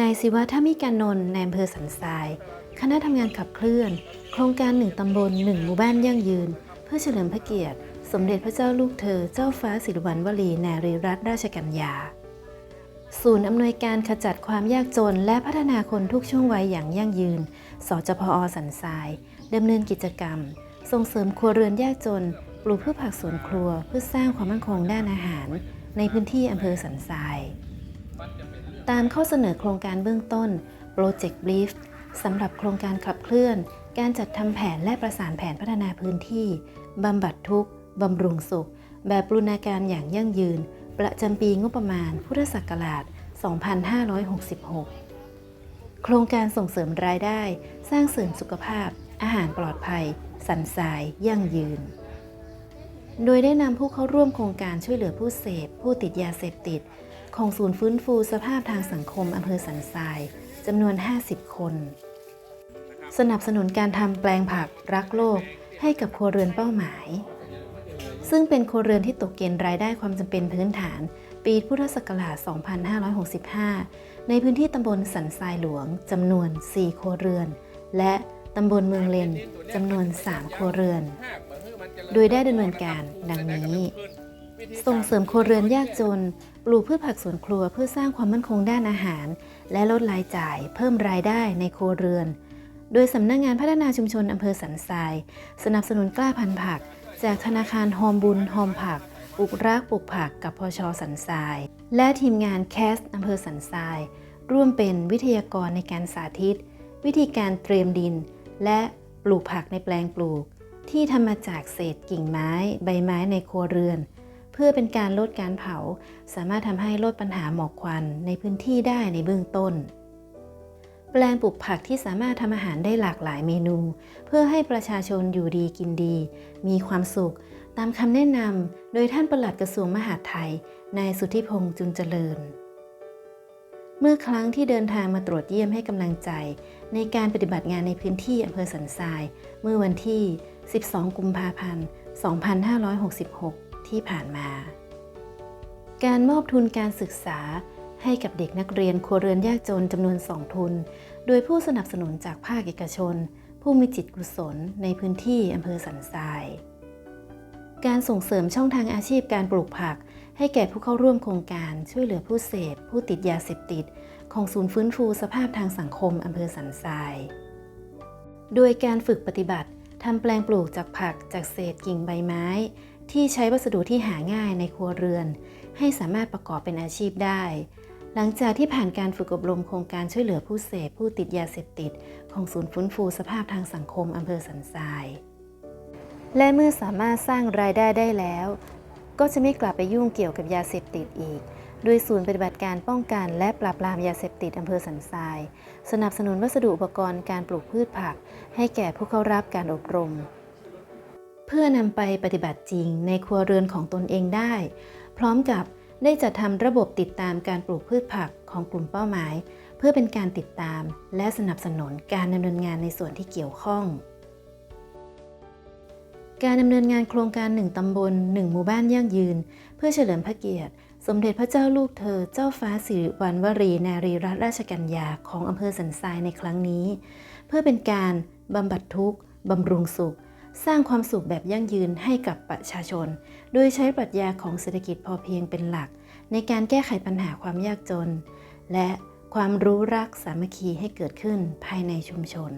นายศิวะท่ามิการนนท์ในอำเภอสันทราย คณะทำงานขับเคลื่อน โครงการหนึ่งตำบลหนึ่งหมู่บ้านยั่งยืน เพื่อเฉลิมพระเกียรติ สมเด็จพระเจ้าลูกเธอ เจ้าฟ้าสิริวัณวลีนารีรัตนราชกัญญา ศูนย์อำนวยการขจัดความยากจนและพัฒนาคนทุกช่วงวัยอย่างยั่งยืน สจพอสันทรายดำเนินกิจกรรม ส่งเสริมครัวเรือนยากจน ปลูกพืชผักสวนครัวเพื่อสร้างความมั่นคงด้านอาหาร ในพื้นที่อำเภอสันทราย ตามข้อเสนอโครงการเบื้องต้น Project Brief สำหรับโครงการขับเคลื่อน การจัดทำแผนและประสานแผนพัฒนาพื้นที่บำบัดทุกข์บำรุงสุข แบบปรูนาการอย่างยั่งยืน ประจำปีงบประมาณ พุทธศักราช 2566 โครงการส่งเสริมรายได้ สร้างเสริมสุขภาพ อาหารปลอดภัย สันทราย ยั่งยืน โดยได้นำผู้เข้าร่วมโครงการช่วยเหลือผู้เสพ ผู้ติดยาเสพติด ของศูนย์ฟื้นฟูสภาพทางสังคมอำเภอสันทรายจำนวน 50 คน สนับสนุนการทำแปลงผักรักโลกให้กับครัวเรือนเป้าหมาย ซึ่งเป็นครัวเรือนที่ตกเกณฑ์รายได้ความจำเป็นพื้นฐาน ปีพุทธศักราช 2565 ในพื้นที่ตำบลสันทรายหลวงจำนวน 4 ครัวเรือน และตำบลเมืองเลนจำนวน 3 ครัวเรือน โดยได้ดำเนินการดังนี้ ส่งเสริมครัวเรือนยากจน ปลูกพืชผักสวนครัวเพื่อสร้างความมั่นคงด้านอาหาร และลดรายจ่าย เพิ่มรายได้ในครัวเรือน โดยสำนักงงานพัฒนาชุมชนอำเภอสันทราย สนับสนุนกล้าพันธุ์ผัก จากธนาคารหอมบุญหอมผักปลูกรากปลูกผักกับพชสันทราย และทีมงานแคสอำเภอสันทราย ร่วมเป็นวิทยากรในการสาธิต วิธีการเตรียมดิน และปลูกผักในแปลงปลูก ที่ทำมาจากเศษกิ่งไม้ ใบไม้ในครัวเรือน เพื่อเป็นการลดการเผา สามารถทำให้ลดปัญหาหมอกควันในพื้นที่ได้ในเบื้องต้น แปลงปลูกผักที่สามารถทำอาหารได้หลากหลายเมนู เพื่อให้ประชาชนอยู่ดีกินดี มีความสุข ตามคำแนะนำโดยท่านปลัดกระทรวงมหาดไทยนายสุทธิพงษ์จุนเจริญเมื่อครั้งที่เดินทางมาตรวจเยี่ยมให้กำลังใจ ในการปฏิบัติงานในพื้นที่อำเภอสันทราย เมื่อวันที่ 12 กุมภาพันธ์ 2566 ที่ผ่านมา การมอบทุนการศึกษาให้กับเด็กนักเรียนครัวเรือนยากจนจำนวน2ทุน โดยผู้สนับสนุนจากภาคเอกชน ผู้มีจิตกุศลในพื้นที่อำเภอสันทราย การส่งเสริมช่องทางอาชีพการปลูกผัก ให้แก่ผู้เข้าร่วมโครงการช่วยเหลือผู้เสพ ผู้ติดยาเสพติด ของศูนย์ฟื้นฟูสภาพทางสังคมอำเภอสันทราย โดยการฝึกปฏิบัติทำแปลงปลูกจากผักจากเศษกิ่งใบไม้ ที่ใช้วัสดุที่หาง่ายในครัวเรือน ให้สามารถประกอบเป็นอาชีพได้ หลังจากที่ผ่านการฝึกอบรมโครงการช่วยเหลือผู้เสพผู้ติดยาเสพติด ของศูนย์ฟื้นฟูสภาพทางสังคมอำเภอสันทราย และเมื่อสามารถสร้างรายได้ได้แล้ว ก็จะไม่กลับไปยุ่งเกี่ยวกับยาเสพติดอีกโดยศูนย์ปฏิบัติการป้องกันและปราบปรามยาเสพติดอำเภอสันทราย สนับสนุนวัสดุอุปกรณ์การปลูกพืชผัก ให้แก่ผู้เข้ารับการอบรม เพื่อนำไปปฏิบัติจริงในครัวเรือนของตนเองได้ พร้อมกับได้จัดทำระบบติดตามการปลูกพืชผักของกลุ่มเป้าหมาย เพื่อเป็นการติดตามและสนับสนุนการดำเนินงานในส่วนที่เกี่ยวข้อง การดำเนินงานโครงการหนึ่งตำบลหนึ่งหมู่บ้านยั่งยืน เพื่อเฉลิมพระเกียรติ สมเด็จพระเจ้าลูกเธอ เจ้าฟ้าสิริวัณวรีนารีรัตนราชกัญญาของอำเภอสันทรายในครั้งนี้ เพื่อเป็นการบำบัดทุกข์บำรุงสุข สร้างความสุขแบบยั่งยืนให้กับประชาชน โดยใช้ปรัชญาของเศรษฐกิจพอเพียงเป็นหลัก ในการแก้ไขปัญหาความยากจน และความรู้รักสามัคคีให้เกิดขึ้นภายในชุมชน